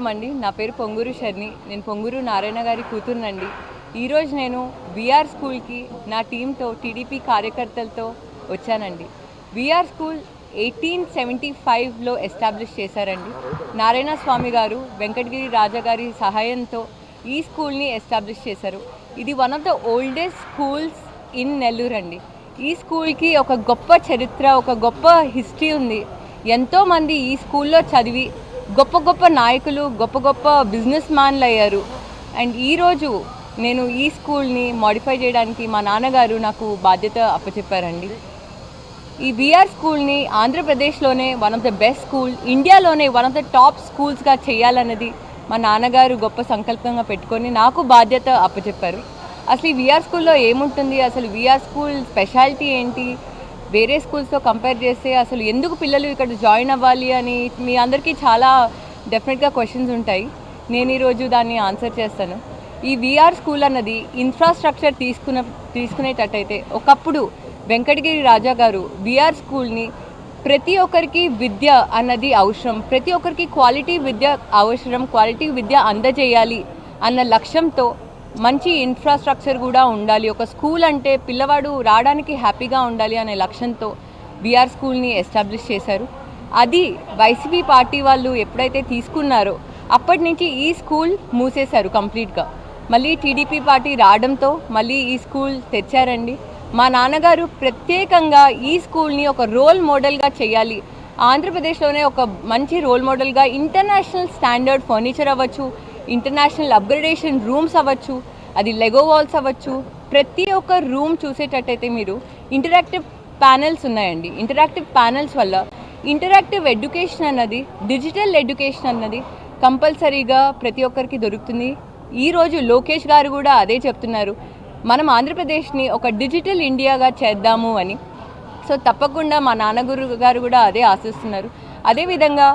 నమస్కారం అండి. నా పేరు పొంగూరు షర్ని. నేను పొంగూరు నారాయణ గారి కూతురునండి. ఈరోజు నేను విఆర్ స్కూల్కి నా టీంతో టీడీపీ కార్యకర్తలతో వచ్చానండి. విఆర్ స్కూల్ ఎయిటీన్ సెవెంటీ ఫైవ్లో ఎస్టాబ్లిష్ చేశారండి. నారాయణ స్వామి గారు వెంకటగిరి రాజా గారి సహాయంతో ఈ స్కూల్ని ఎస్టాబ్లిష్ చేశారు. ఇది one of the oldest schools in Nellore అండి. ఈ స్కూల్కి ఒక గొప్ప చరిత్ర ఒక గొప్ప హిస్టరీ ఉంది. ఎంతోమంది ఈ స్కూల్లో చదివి గొప్ప గొప్ప నాయకులు గొప్ప గొప్ప బిజినెస్ మ్యాన్లు అయ్యారు. అండ్ ఈరోజు నేను ఈ స్కూల్ని మాడిఫై చేయడానికి మా నాన్నగారు నాకు బాధ్యత అప్పచెప్పారండి. ఈ విఆర్ స్కూల్ని ఆంధ్రప్రదేశ్లోనే one of the best school ఇండియాలోనే వన్ ఆఫ్ ద టాప్ స్కూల్స్గా చేయాలన్నది మా నాన్నగారు గొప్ప సంకల్పంగా పెట్టుకొని నాకు బాధ్యత అప్పచెప్పారు. అసలు ఈ విఆర్ స్కూల్లో ఏముంటుంది? అసలు విఆర్ స్కూల్ స్పెషాలిటీ ఏంటి? వేరే స్కూల్స్తో కంపేర్ చేస్తే అసలు ఎందుకు పిల్లలు ఇక్కడ జాయిన్ అవ్వాలి అని మీ అందరికీ చాలా డెఫినెట్గా క్వశ్చన్స్ ఉంటాయి. నేను ఈరోజు దాన్ని ఆన్సర్ చేస్తాను. ఈ విఆర్ స్కూల్ అన్నది ఇన్ఫ్రాస్ట్రక్చర్ తీసుకున్న తీసుకునేటట్టయితే ఒకప్పుడు వెంకటగిరి రాజా గారు విఆర్ స్కూల్ని ప్రతి ఒక్కరికి విద్య అన్నది అవసరం ప్రతి ఒక్కరికి క్వాలిటీ విద్య అవసరం క్వాలిటీ విద్య అందజేయాలి అన్న లక్ష్యంతో మంచి ఇన్ఫ్రాస్ట్రక్చర్ కూడా ఉండాలి. ఒక స్కూల్ అంటే పిల్లవాడు రావడానికి హ్యాపీగా ఉండాలి అనే లక్ష్యంతో బీఆర్ స్కూల్ని ఎస్టాబ్లిష్ చేశారు. అది వైసీపీ పార్టీ వాళ్ళు ఎప్పుడైతే తీసుకున్నారో అప్పటి నుంచి ఈ స్కూల్ మూసేశారు కంప్లీట్గా మళ్ళీ టీడీపీ పార్టీ రావడంతో మళ్ళీ ఈ స్కూల్ తెచ్చారండి. మా నాన్నగారు ప్రత్యేకంగా ఈ స్కూల్ని ఒక రోల్ మోడల్గా చేయాలి. ఆంధ్రప్రదేశ్లోనే ఒక మంచి రోల్ మోడల్గా ఇంటర్నేషనల్ స్టాండర్డ్ ఫర్నిచర్ అవ్వచ్చు ఇంటర్నేషనల్ అప్గ్రేడేషన్ రూమ్స్ అవ్వచ్చు అది లెగో వాల్స్ అవ్వచ్చు ప్రతి ఒక్క రూమ్ చూసేటట్టయితే మీరు ఇంటరాక్టివ్ ప్యానెల్స్ ఉన్నాయండి. ఇంటరాక్టివ్ ప్యానెల్స్ వల్ల ఇంటరాక్టివ్ ఎడ్యుకేషన్ అన్నది డిజిటల్ ఎడ్యుకేషన్ అన్నది కంపల్సరీగా ప్రతి ఒక్కరికి దొరుకుతుంది. ఈరోజు లోకేష్ గారు కూడా అదే చెప్తున్నారు. మనం ఆంధ్రప్రదేశ్ని ఒక డిజిటల్ ఇండియాగా చేద్దాము అని. సో తప్పకుండా మా నాన్నగురు గారు కూడా అదే ఆశిస్తున్నారు. అదేవిధంగా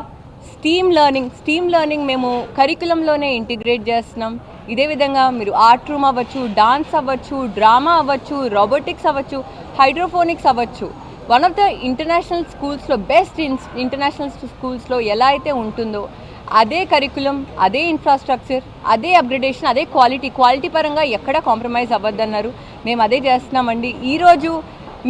స్టీమ్ లెర్నింగ్ స్టీమ్ లెర్నింగ్ మేము కరికులంలోనే ఇంటిగ్రేట్ చేస్తున్నాం. ఇదే విధంగా మీరు ఆర్ట్ రూమ్ అవ్వచ్చు డాన్స్ అవ్వచ్చు డ్రామా అవ్వచ్చు రోబోటిక్స్ అవ్వచ్చు హైడ్రోఫోనిక్స్ అవ్వచ్చు. వన్ ఆఫ్ ద ఇంటర్నేషనల్ స్కూల్స్లో బెస్ట్ ఇన్ ఇంటర్నేషనల్ స్కూల్స్లో ఎలా అయితే ఉంటుందో అదే కరికులం అదే ఇన్ఫ్రాస్ట్రక్చర్ అదే అప్గ్రేడేషన్ అదే క్వాలిటీ క్వాలిటీ పరంగా ఎక్కడ కాంప్రమైజ్ అవ్వద్దన్నారు. మేము అదే చేస్తున్నామండి. ఈరోజు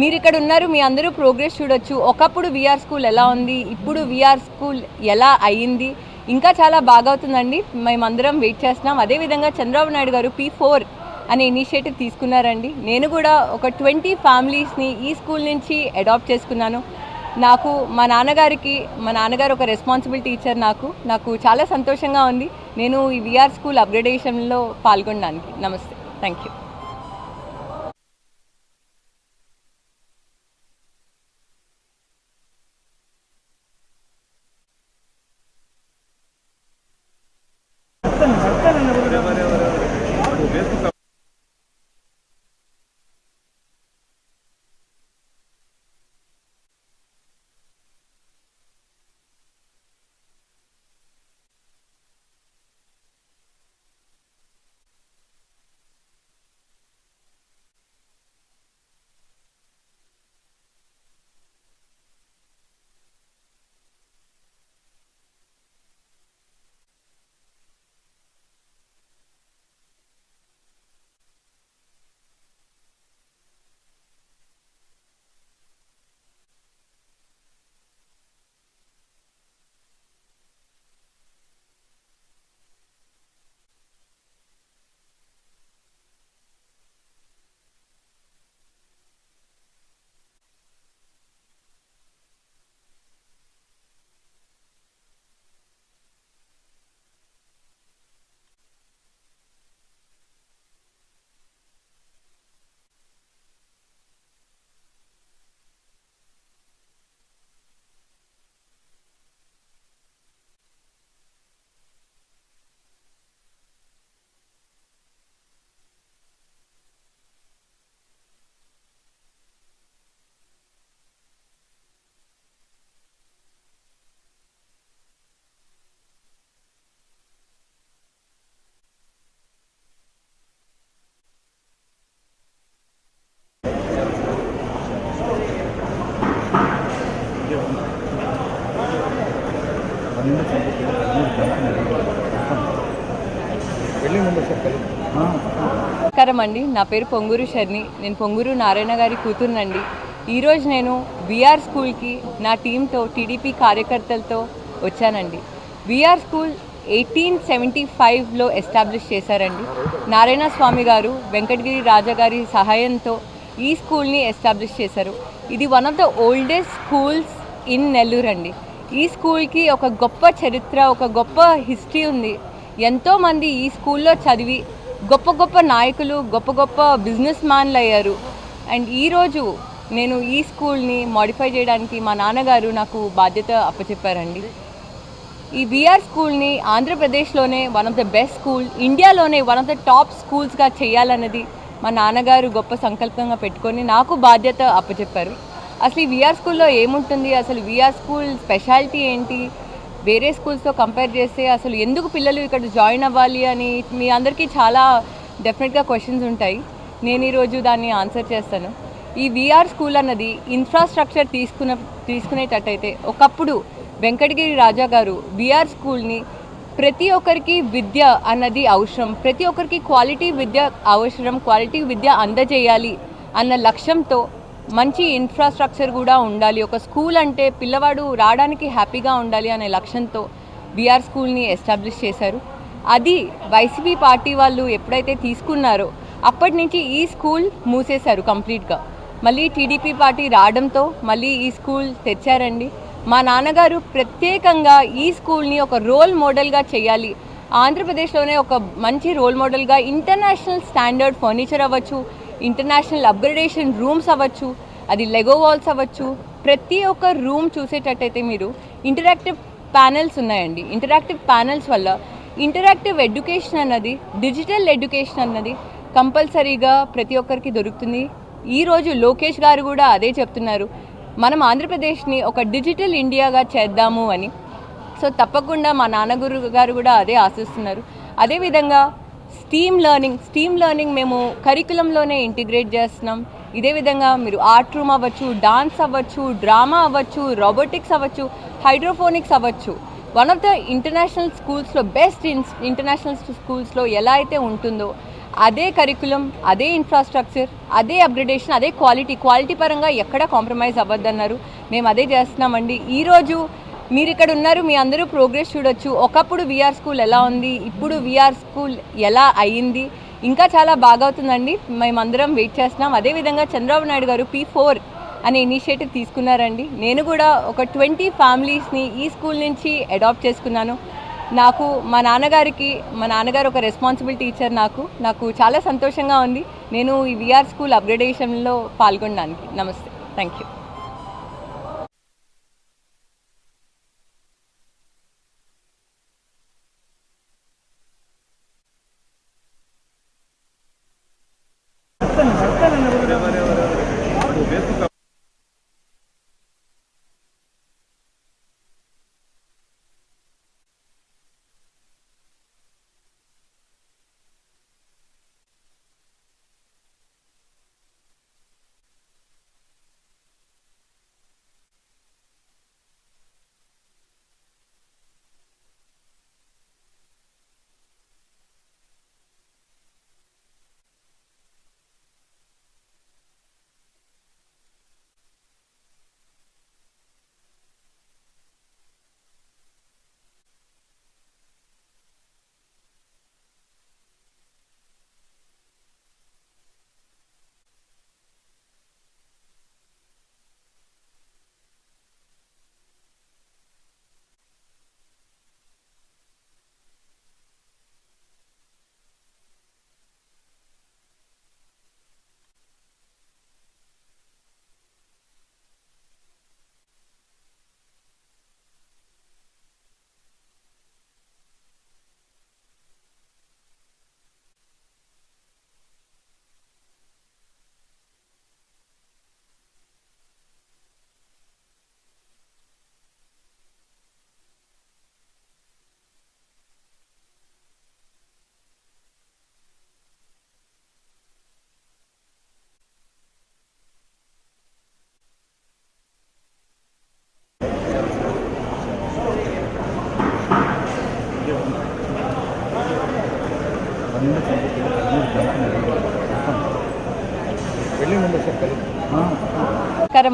మీరు ఇక్కడ ఉన్నారు మీ అందరూ ప్రోగ్రెస్ చూడొచ్చు. ఒకప్పుడు విఆర్ స్కూల్ ఎలా ఉంది? ఇప్పుడు విఆర్ స్కూల్ ఎలా అయ్యింది? ఇంకా చాలా బాగా అవుతుందండి మేమందరం వెయిట్ చేస్తున్నాం. అదేవిధంగా చంద్రబాబు నాయుడు గారు పీ ఫోర్ అనే ఇనిషియేటివ్ తీసుకున్నారండి. నేను కూడా ఒక ట్వంటీ ఫ్యామిలీస్ని ఈ స్కూల్ నుంచి అడాప్ట్ చేసుకున్నాను. నాకు మా నాన్నగారికి మా నాన్నగారు ఒక రెస్పాన్సిబిలిటీ ఇచ్చారు నాకు. నాకు చాలా సంతోషంగా ఉంది. నేను ఈ విఆర్ స్కూల్ అప్గ్రేడేషన్లో పాల్గొనడానికి. నమస్తే. థ్యాంక్ యూ నమస్కారం అండి నా పేరు పొంగూరు షర్ని. నేను పొంగూరు నారాయణ గారి కూతురునండి. ఈరోజు నేను విఆర్ స్కూల్కి నా టీంతో టీడీపీ కార్యకర్తలతో వచ్చానండి. విఆర్ స్కూల్ ఎయిటీన్ సెవెంటీ ఫైవ్లో ఎస్టాబ్లిష్ చేశారండి. నారాయణ స్వామి గారు వెంకటగిరి రాజా గారి సహాయంతో ఈ స్కూల్ని ఎస్టాబ్లిష్ చేశారు. ఇది one of the oldest schools in Nellore అండి ఈ స్కూల్కి ఒక గొప్ప చరిత్ర ఒక గొప్ప హిస్టరీ ఉంది. ఎంతోమంది ఈ స్కూల్లో చదివి గొప్ప గొప్ప నాయకులు గొప్ప గొప్ప బిజినెస్ మ్యాన్లు అయ్యారు. అండ్ ఈరోజు నేను ఈ స్కూల్ని మాడిఫై చేయడానికి మా నాన్నగారు నాకు బాధ్యత అప్పచెప్పారండి. ఈ విఆర్ స్కూల్ని ఆంధ్రప్రదేశ్లోనే one of the best school ఇండియాలోనే వన్ ఆఫ్ ద టాప్ స్కూల్స్గా చేయాలన్నది మా నాన్నగారు గొప్ప సంకల్పంగా పెట్టుకొని నాకు బాధ్యత అప్పచెప్పారు. అసలు ఈ విఆర్ స్కూల్లో ఏముంటుంది? అసలు విఆర్ స్కూల్ స్పెషాలిటీ ఏంటి? వేరే స్కూల్స్తో కంపేర్ చేస్తే అసలు ఎందుకు పిల్లలు ఇక్కడ జాయిన్ అవ్వాలి అని మీ అందరికీ చాలా డెఫినెట్గా క్వశ్చన్స్ ఉంటాయి. నేను ఈరోజు దాన్ని ఆన్సర్ చేస్తాను. ఈ విఆర్ స్కూల్ అన్నది ఇన్ఫ్రాస్ట్రక్చర్ తీసుకున్న తీసుకునేటట్టయితే ఒకప్పుడు వెంకటగిరి రాజా గారు విఆర్ స్కూల్ని ప్రతి ఒక్కరికి విద్య అన్నది అవసరం ప్రతి ఒక్కరికి క్వాలిటీ విద్య అవసరం క్వాలిటీ విద్య అందజేయాలి అన్న లక్ష్యంతో మంచి ఇన్ఫ్రాస్ట్రక్చర్ కూడా ఉండాలి. ఒక స్కూల్ అంటే పిల్లవాడు రావడానికి హ్యాపీగా ఉండాలి అనే లక్ష్యంతో బీఆర్ స్కూల్ని ఎస్టాబ్లిష్ చేశారు. అది వైసీపీ పార్టీ వాళ్ళు ఎప్పుడైతే తీసుకున్నారో అప్పటి నుంచి ఈ స్కూల్ మూసేశారు కంప్లీట్గా మళ్ళీ టీడీపీ పార్టీ రావడంతో మళ్ళీ ఈ స్కూల్ తెచ్చారండి. మా నాన్నగారు ప్రత్యేకంగా ఈ స్కూల్ని ఒక రోల్ మోడల్గా చేయాలి. ఆంధ్రప్రదేశ్లోనే ఒక మంచి రోల్ మోడల్గా ఇంటర్నేషనల్ స్టాండర్డ్ ఫర్నిచర్ అవ్వచ్చు ఇంటర్నేషనల్ అప్గ్రేడేషన్ రూమ్స్ అవ్వచ్చు అది లెగో వాల్స్ అవ్వచ్చు ప్రతి ఒక్క రూమ్ చూసేటట్టయితే మీరు ఇంటరాక్టివ్ ప్యానెల్స్ ఉన్నాయండి. ఇంటరాక్టివ్ ప్యానెల్స్ వల్ల ఇంటరాక్టివ్ ఎడ్యుకేషన్ అన్నది డిజిటల్ ఎడ్యుకేషన్ అన్నది కంపల్సరీగా ప్రతి ఒక్కరికి దొరుకుతుంది. ఈరోజు లోకేష్ గారు కూడా అదే చెప్తున్నారు. మనం ఆంధ్రప్రదేశ్ని ఒక డిజిటల్ ఇండియాగా చేద్దాము అని. సో తప్పకుండా మా నాన్నగురు గారు కూడా అదే ఆశిస్తున్నారు. అదేవిధంగా స్టీమ్ లెర్నింగ్ స్టీమ్ లెర్నింగ్ మేము కరికులంలోనే ఇంటిగ్రేట్ చేస్తున్నాం. ఇదే విధంగా మీరు ఆర్ట్ రూమ్ అవ్వచ్చు డాన్స్ అవ్వచ్చు డ్రామా అవ్వచ్చు రోబోటిక్స్ అవ్వచ్చు హైడ్రోఫోనిక్స్ అవ్వచ్చు. వన్ ఆఫ్ ద ఇంటర్నేషనల్ స్కూల్స్లో బెస్ట్ ఇంటర్నేషనల్ స్కూల్స్లో ఎలా అయితే ఉంటుందో అదే కరికులం అదే ఇన్ఫ్రాస్ట్రక్చర్ అదే అప్గ్రేడేషన్ అదే క్వాలిటీ క్వాలిటీ పరంగా ఎక్కడ కాంప్రమైజ్ అవ్వద్దన్నారు. మేము అదే చేస్తున్నామండి. ఈరోజు మీరు ఇక్కడ ఉన్నారు మీ అందరూ ప్రోగ్రెస్ చూడొచ్చు. ఒకప్పుడు విఆర్ స్కూల్ ఎలా ఉంది? ఇప్పుడు విఆర్ స్కూల్ ఎలా అయ్యింది? ఇంకా చాలా బాగా అవుతుందండి మేమందరం వెయిట్ చేస్తున్నాం. అదేవిధంగా చంద్రబాబు నాయుడు గారు పీ ఫోర్ అనే ఇనిషియేటివ్ తీసుకున్నారండి. నేను కూడా ఒక ట్వంటీ ఫ్యామిలీస్ని ఈ స్కూల్ నుంచి అడాప్ట్ చేసుకున్నాను. నాకు మా నాన్నగారికి మా నాన్నగారు ఒక రెస్పాన్సిబిలిటీ ఇచ్చారు నాకు. నాకు చాలా సంతోషంగా ఉంది. నేను ఈ విఆర్ స్కూల్ అప్గ్రేడేషన్లో పాల్గొనడానికి. నమస్తే. Thank you.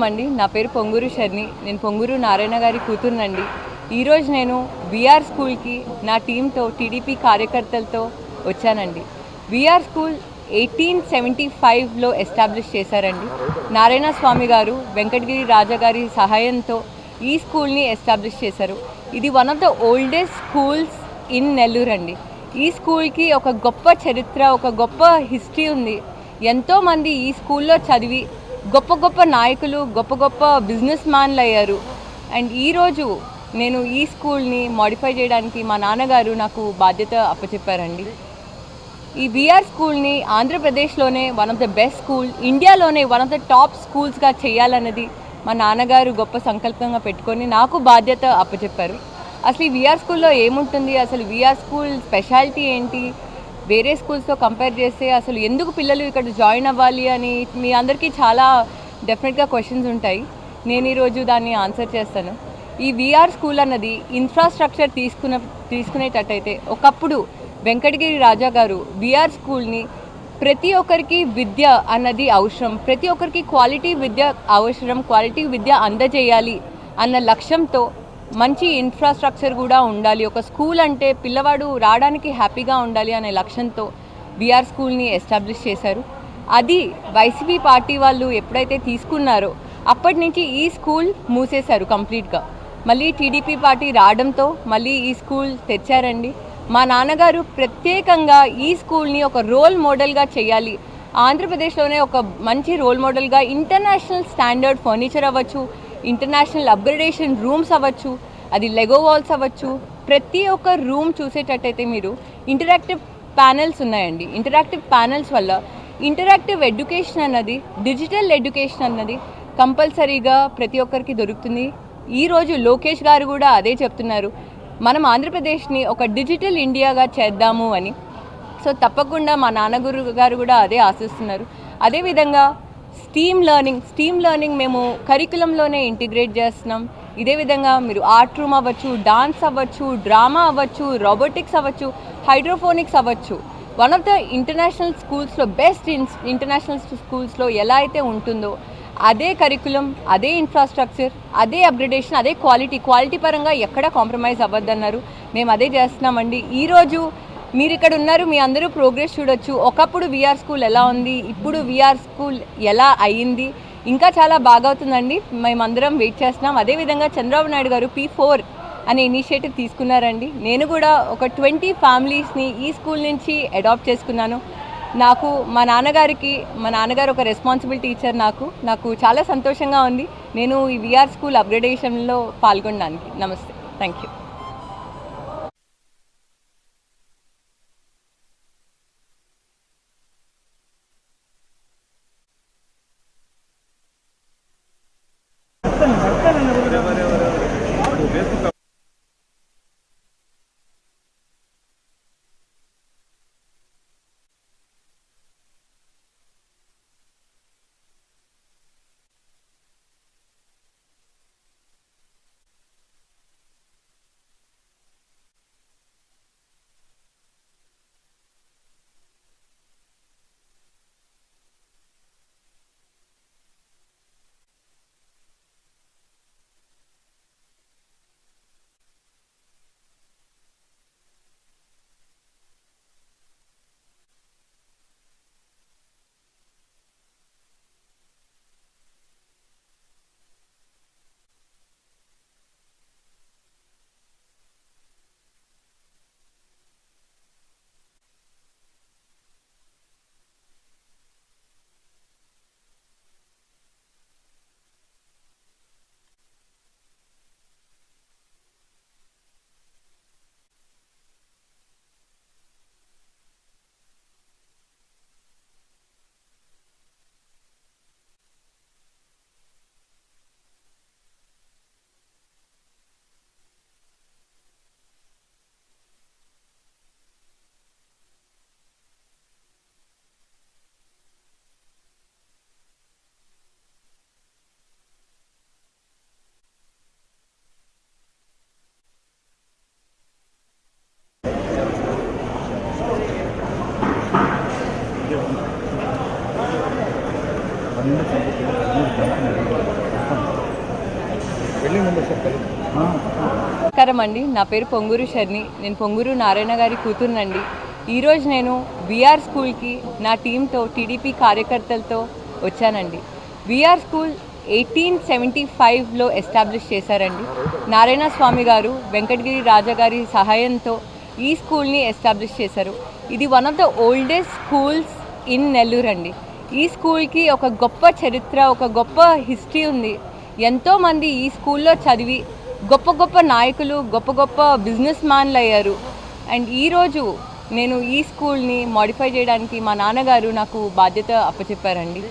అండి. నా పేరు పొంగూరు షర్ని. నేను పొంగూరు నారాయణ గారి కూతురునండి. ఈరోజు నేను విఆర్ స్కూల్కి నా టీంతో టీడీపీ కార్యకర్తలతో వచ్చానండి. విఆర్ స్కూల్ ఎయిటీన్ సెవెంటీ ఫైవ్లో ఎస్టాబ్లిష్ చేశారండి. నారాయణ స్వామి గారు వెంకటగిరి రాజా గారి సహాయంతో ఈ స్కూల్ని ఎస్టాబ్లిష్ చేశారు. ఇది one of the oldest schools in Nellore అండి. ఈ స్కూల్కి ఒక గొప్ప చరిత్ర ఒక గొప్ప హిస్టరీ ఉంది. ఎంతోమంది ఈ స్కూల్లో చదివి గొప్ప గొప్ప నాయకులు గొప్ప గొప్ప బిజినెస్ మ్యాన్లు అయ్యారు. అండ్ ఈరోజు నేను ఈ స్కూల్ని మాడిఫై చేయడానికి మా నాన్నగారు నాకు బాధ్యత అప్పచెప్పారండి. ఈ విఆర్ స్కూల్ని ఆంధ్రప్రదేశ్లోనే one of the best school ఇండియాలోనే వన్ ఆఫ్ ద టాప్ స్కూల్స్గా చేయాలన్నది మా నాన్నగారు గొప్ప సంకల్పంగా పెట్టుకొని నాకు బాధ్యత అప్పచెప్పారు. అసలు ఈ విఆర్ స్కూల్లో ఏముంటుంది? అసలు విఆర్ స్కూల్ స్పెషాలిటీ ఏంటి? వేరే స్కూల్స్తో కంపేర్ చేస్తే అసలు ఎందుకు పిల్లలు ఇక్కడ జాయిన్ అవ్వాలి అని మీ అందరికీ చాలా డెఫినెట్గా క్వశ్చన్స్ ఉంటాయి. నేను ఈరోజు దాన్ని ఆన్సర్ చేస్తాను. ఈ విఆర్ స్కూల్ అన్నది ఇన్ఫ్రాస్ట్రక్చర్ తీసుకున్న తీసుకునేటట్టయితే ఒకప్పుడు వెంకటగిరి రాజా గారు విఆర్ స్కూల్ని ప్రతి ఒక్కరికి విద్య అన్నది అవసరం ప్రతి ఒక్కరికి క్వాలిటీ విద్య అవసరం క్వాలిటీ విద్య అందజేయాలి అన్న లక్ష్యంతో మంచి ఇన్ఫ్రాస్ట్రక్చర్ కూడా ఉండాలి. ఒక స్కూల్ అంటే పిల్లవాడు రావడానికి హ్యాపీగా ఉండాలి అనే లక్ష్యంతో బీఆర్ స్కూల్ని ఎస్టాబ్లిష్ చేశారు. అది వైసీపీ పార్టీ వాళ్ళు ఎప్పుడైతే తీసుకున్నారో అప్పటి నుంచి ఈ స్కూల్ మూసేశారు కంప్లీట్గా మళ్ళీ టీడీపీ పార్టీ రావడంతో మళ్ళీ ఈ స్కూల్ తెచ్చారండి. మా నాన్నగారు ప్రత్యేకంగా ఈ స్కూల్ని ఒక రోల్ మోడల్గా చేయాలి. ఆంధ్రప్రదేశ్లోనే ఒక మంచి రోల్ మోడల్గా ఇంటర్నేషనల్ స్టాండర్డ్ ఫర్నిచర్ అవ్వచ్చు ఇంటర్నేషనల్ అప్గ్రేడేషన్ రూమ్స్ అవ్వచ్చు అది లెగో వాల్స్ అవ్వచ్చు ప్రతి ఒక్క రూమ్ చూసేటట్టయితే మీరు ఇంటరాక్టివ్ ప్యానెల్స్ ఉన్నాయండి. ఇంటరాక్టివ్ ప్యానెల్స్ వల్ల ఇంటరాక్టివ్ ఎడ్యుకేషన్ అన్నది డిజిటల్ ఎడ్యుకేషన్ అన్నది కంపల్సరీగా ప్రతి ఒక్కరికి దొరుకుతుంది. ఈరోజు లోకేష్ గారు కూడా అదే చెప్తున్నారు. మనం ఆంధ్రప్రదేశ్ని ఒక డిజిటల్ ఇండియాగా చేద్దాము అని. సో తప్పకుండా మా నాన్నగురు గారు కూడా అదే ఆశిస్తున్నారు. అదేవిధంగా స్టీమ్ లెర్నింగ్ స్టీమ్ లెర్నింగ్ మేము కరికులంలోనే ఇంటిగ్రేట్ చేస్తున్నాం. ఇదే విధంగా మీరు ఆర్ట్ రూమ్ అవ్వచ్చు డాన్స్ అవ్వచ్చు డ్రామా అవ్వచ్చు రోబోటిక్స్ అవ్వచ్చు హైడ్రోఫోనిక్స్ అవ్వచ్చు. వన్ ఆఫ్ ద ఇంటర్నేషనల్ స్కూల్స్లో బెస్ట్ ఇంటర్నేషనల్ స్కూల్స్లో ఎలా అయితే ఉంటుందో అదే కరికులం అదే ఇన్ఫ్రాస్ట్రక్చర్ అదే అప్గ్రేడేషన్ అదే క్వాలిటీ క్వాలిటీ పరంగా ఎక్కడ కాంప్రమైజ్ అవ్వద్దన్నారు. మేము అదే చేస్తున్నామండి. ఈరోజు మీరు ఇక్కడ ఉన్నారు మీ అందరూ ప్రోగ్రెస్ చూడొచ్చు. ఒకప్పుడు విఆర్ స్కూల్ ఎలా ఉంది? ఇప్పుడు విఆర్ స్కూల్ ఎలా అయ్యింది? ఇంకా చాలా బాగా అవుతుందండి మేమందరం వెయిట్ చేస్తున్నాం. అదేవిధంగా చంద్రబాబు నాయుడు గారు పీ ఫోర్ అనే ఇనిషియేటివ్ తీసుకున్నారండి. నేను కూడా ఒక ట్వంటీ ఫ్యామిలీస్ని ఈ స్కూల్ నుంచి అడాప్ట్ చేసుకున్నాను. నాకు మా నాన్నగారికి మా నాన్నగారు ఒక రెస్పాన్సిబిలిటీ ఇచ్చారు నాకు. నాకు చాలా సంతోషంగా ఉంది. నేను ఈ విఆర్ స్కూల్ అప్గ్రేడేషన్లో పాల్గొనడానికి. నమస్తే. థ్యాంక్ యూ నమస్కారం అండి. నా పేరు పొంగూరు షర్ని. నేను పొంగూరు నారాయణ గారి కూతురునండి. ఈరోజు నేను విఆర్ స్కూల్కి నా టీంతో టీడీపీ కార్యకర్తలతో వచ్చానండి. విఆర్ స్కూల్ ఎయిటీన్ సెవెంటీ ఫైవ్లో ఎస్టాబ్లిష్ చేశారండి. నారాయణ స్వామి గారు వెంకటగిరి రాజాగారి సహాయంతో ఈ స్కూల్ని ఎస్టాబ్లిష్ చేశారు. ఇది one of the oldest schools in Nellore అండి. ఈ స్కూల్కి ఒక గొప్ప చరిత్ర ఒక గొప్ప హిస్టరీ ఉంది. ఎంతోమంది ఈ స్కూల్లో చదివి గొప్ప గొప్ప నాయకులు గొప్ప గొప్ప బిజినెస్ మ్యాన్లు అయ్యారు. అండ్ ఈరోజు నేను ఈ స్కూల్ని మాడిఫై చేయడానికి మా నాన్నగారు నాకు బాధ్యత అప్పచెప్పారండి.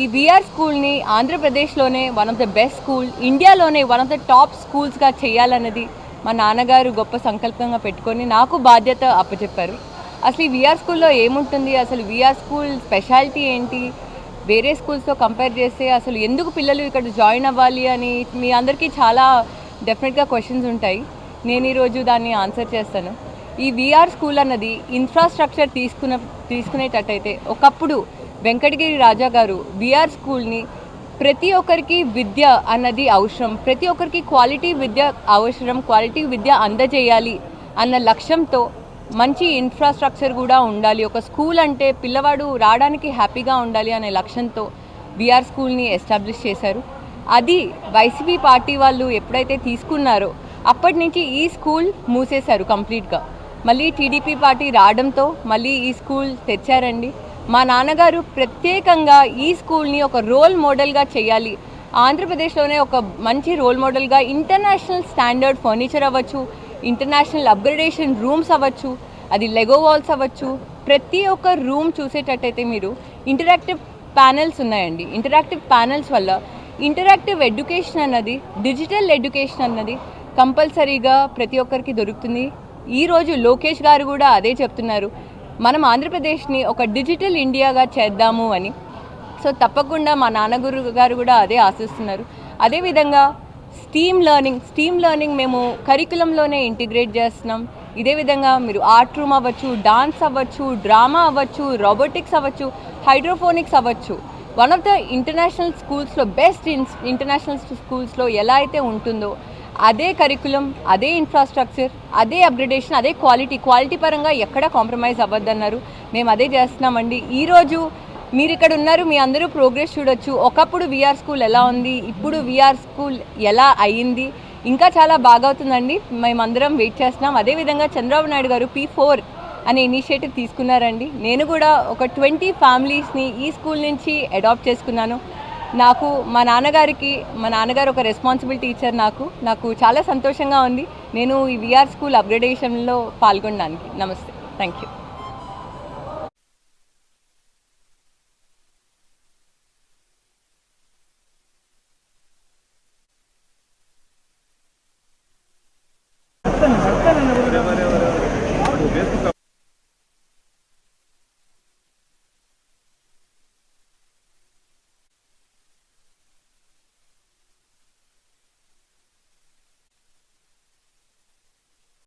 ఈ బీఆర్ స్కూల్ని ఆంధ్రప్రదేశ్లోనే one of the best school ఇండియాలోనే వన్ ఆఫ్ ద టాప్ స్కూల్స్గా చేయాలన్నది మా నాన్నగారు గొప్ప సంకల్పంగా పెట్టుకొని నాకు బాధ్యత అప్పచెప్పారు. అసలు ఈ విఆర్ స్కూల్లో ఏముంటుంది? అసలు విఆర్ స్కూల్ స్పెషాలిటీ ఏంటి? వేరే స్కూల్స్తో కంపేర్ చేస్తే అసలు ఎందుకు పిల్లలు ఇక్కడ జాయిన్ అవ్వాలి అని మీ అందరికీ చాలా డెఫినెట్గా క్వశ్చన్స్ ఉంటాయి. నేను ఈరోజు దాన్ని ఆన్సర్ చేస్తాను. ఈ విఆర్ స్కూల్ అన్నది ఇన్ఫ్రాస్ట్రక్చర్ తీసుకున్న తీసుకునేటట్టయితే ఒకప్పుడు వెంకటగిరి రాజా గారు విఆర్ స్కూల్ని ప్రతి ఒక్కరికి విద్య అన్నది అవసరం ప్రతి ఒక్కరికి క్వాలిటీ విద్య అవసరం క్వాలిటీ విద్య అందజేయాలి అన్న లక్ష్యంతో మంచి ఇన్ఫ్రాస్ట్రక్చర్ కూడా ఉండాలి. ఒక స్కూల్ అంటే పిల్లవాడు రావడానికి హ్యాపీగా ఉండాలి అనే లక్ష్యంతో బీఆర్ స్కూల్ని ఎస్టాబ్లిష్ చేశారు. అది వైసీపీ పార్టీ వాళ్ళు ఎప్పుడైతే తీసుకున్నారో అప్పటి నుంచి ఈ స్కూల్ మూసేశారు కంప్లీట్గా మళ్ళీ టీడీపీ పార్టీ రావడంతో మళ్ళీ ఈ స్కూల్ తెచ్చారండి. మా నాన్నగారు ప్రత్యేకంగా ఈ స్కూల్ని ఒక రోల్ మోడల్గా చేయాలి. ఆంధ్రప్రదేశ్లోనే ఒక మంచి రోల్ మోడల్గా ఇంటర్నేషనల్ స్టాండర్డ్ ఫర్నిచర్ అవ్వచ్చు ఇంటర్నేషనల్ అప్గ్రేడేషన్ రూమ్స్ అవ్వచ్చు అది లెగో వాల్స్ అవ్వచ్చు ప్రతి ఒక్క రూమ్ చూసేటట్టయితే మీరు ఇంటరాక్టివ్ ప్యానెల్స్ ఉన్నాయండి. ఇంటరాక్టివ్ ప్యానెల్స్ వల్ల ఇంటరాక్టివ్ ఎడ్యుకేషన్ అన్నది డిజిటల్ ఎడ్యుకేషన్ అన్నది కంపల్సరీగా ప్రతి ఒక్కరికి దొరుకుతుంది. ఈరోజు లోకేష్ గారు కూడా అదే చెప్తున్నారు. మనం ఆంధ్రప్రదేశ్ని ఒక డిజిటల్ ఇండియాగా చేద్దాము అని. సో తప్పకుండా మా నాన్నగురు గారు కూడా అదే ఆశిస్తున్నారు. అదేవిధంగా స్టీమ్ లెర్నింగ్ స్టీమ్ లెర్నింగ్ మేము కరికులంలోనే ఇంటిగ్రేట్ చేస్తున్నాం. ఇదే విధంగా మీరు ఆర్ట్ రూమ్ అవ్వచ్చు డాన్స్ అవ్వచ్చు డ్రామా అవ్వచ్చు రోబోటిక్స్ అవ్వచ్చు హైడ్రోఫోనిక్స్ అవ్వచ్చు. వన్ ఆఫ్ ద ఇంటర్నేషనల్ స్కూల్స్లో బెస్ట్ ఇంటర్నేషనల్ స్కూల్స్లో ఎలా అయితే ఉంటుందో అదే కరికులం అదే ఇన్ఫ్రాస్ట్రక్చర్ అదే అప్గ్రేడేషన్ అదే క్వాలిటీ క్వాలిటీ పరంగా ఎక్కడ కాంప్రమైజ్ అవ్వద్దన్నారు. మేము అదే చేస్తున్నామండి. ఈరోజు మీరు ఇక్కడ ఉన్నారు మీ అందరూ ప్రోగ్రెస్ చూడొచ్చు. ఒకప్పుడు విఆర్ స్కూల్ ఎలా ఉంది? ఇప్పుడు విఆర్ స్కూల్ ఎలా అయ్యింది? ఇంకా చాలా బాగా అవుతుందండి మేమందరం వెయిట్ చేస్తున్నాం. అదేవిధంగా చంద్రబాబు నాయుడు గారు పీ ఫోర్ అనే ఇనిషియేటివ్ తీసుకున్నారండి. నేను కూడా ఒక ట్వంటీ ఫ్యామిలీస్ని ఈ స్కూల్ నుంచి అడాప్ట్ చేసుకున్నాను. నాకు మా నాన్నగారికి మా నాన్నగారు ఒక రెస్పాన్సిబిలిటీ ఇచ్చారు నాకు. నాకు చాలా సంతోషంగా ఉంది. నేను ఈ విఆర్ స్కూల్ అప్గ్రేడేషన్లో పాల్గొనడానికి. నమస్తే. Thank you.